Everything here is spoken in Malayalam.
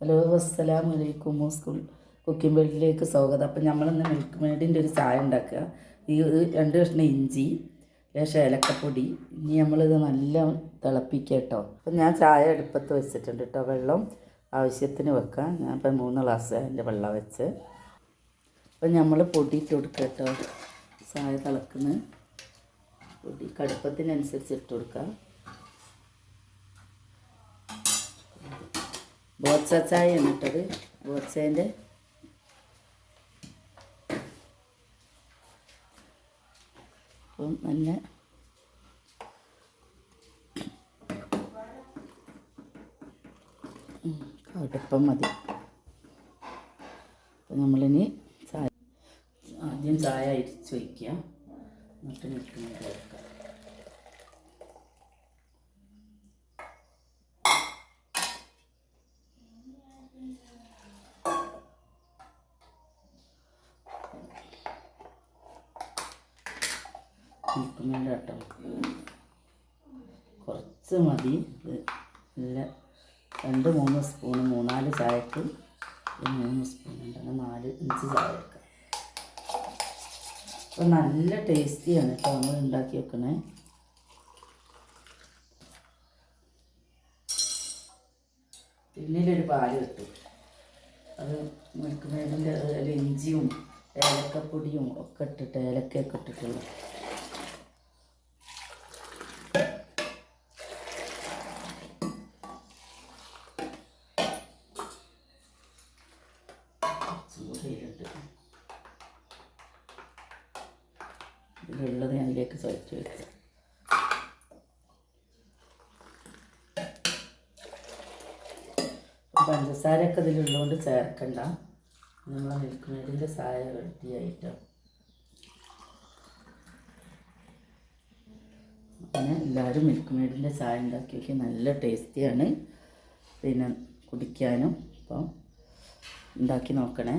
ഹലോ അസ്സലാമു അലൈക്കും. സ്കൂൾ കുക്കിംഗ് വേൾഡിലേക്ക് സ്വാഗതം. അപ്പം നമ്മളിന്ന് മിൽക്ക് മേഡിന്റെ ഒരു ചായ ഉണ്ടാക്കുക. ഈ രണ്ട് കഷ്ണം ഇഞ്ചി ലേശം ഏലക്കപ്പൊടി. ഇനി നമ്മളിത് നല്ല തിളപ്പിക്കുക കേട്ടോ. അപ്പം ഞാൻ ചായ അടുപ്പത്ത് വെച്ചിട്ടുണ്ട് കേട്ടോ. വെള്ളം ആവശ്യത്തിന് വെക്കാം. ഞാൻ ഇപ്പം മൂന്ന് ഗ്ലാസ് അതിന്റെ വെള്ളം വെച്ച്. അപ്പം നമ്മൾ പൊടി ഇട്ട് കൊടുക്കുക കേട്ടോ. ചായ തിളക്കുന്ന പൊടി. കടുപ്പത്തിനനുസരിച്ച് ഇട്ട് കൊടുക്കുക. ബോച്ച ചായ ഇട്ടത് ബോത്സേന്റെ അപ്പം നല്ല കടുപ്പം മതി. അപ്പം നമ്മളിനി ചായ ആദ്യം ചായ അരിച്ച് വയ്ക്കുക എന്നിട്ട് നിൽക്കുന്നത് ചേർക്കാം നിൽക്കുന്നുണ്ട് കേട്ടോ. കുറച്ച് മതി. നല്ല രണ്ട് മൂന്ന് സ്പൂൺ മൂന്നാൽ ചായക്ക് മൂന്ന് സ്പൂൺ ഉണ്ട്. അങ്ങനെ നാല് ഇഞ്ച് ചായ എടുക്കാം അപ്പം നല്ല ടേസ്റ്റിയാണ് കേട്ടോ നമ്മൾ ഉണ്ടാക്കി വെക്കണേ. പിന്നിലൊരു പാൽ കിട്ടും അത് മിൽക്ക് മേഡിന്റെ അതിൽ ഇഞ്ചിയും ഏലക്കപ്പൊടിയും ഒക്കെ ഇട്ടിട്ട് ഏലക്കയൊക്കെ ഇട്ടിട്ടുള്ള ചൂടയിലുണ്ട് ഇതിലുള്ളത് അതിലേക്ക് സ്വച്ച് വെച്ചു. പഞ്ചസാരയൊക്കെ ഇതിലുള്ളതുകൊണ്ട് ചേർക്കണ്ട. നമ്മൾ നിൽക്കുന്നതിന്റെ സാര വൃത്തിയായിട്ട് അങ്ങനെ എല്ലാവരും മിൽക്ക് മേഡിന്റെ ചായ ഉണ്ടാക്കി വയ്ക്കുക നല്ല ടേസ്റ്റിയാണ്. പിന്നെ കുടിക്കാനും അപ്പം ഉണ്ടാക്കി നോക്കണേ.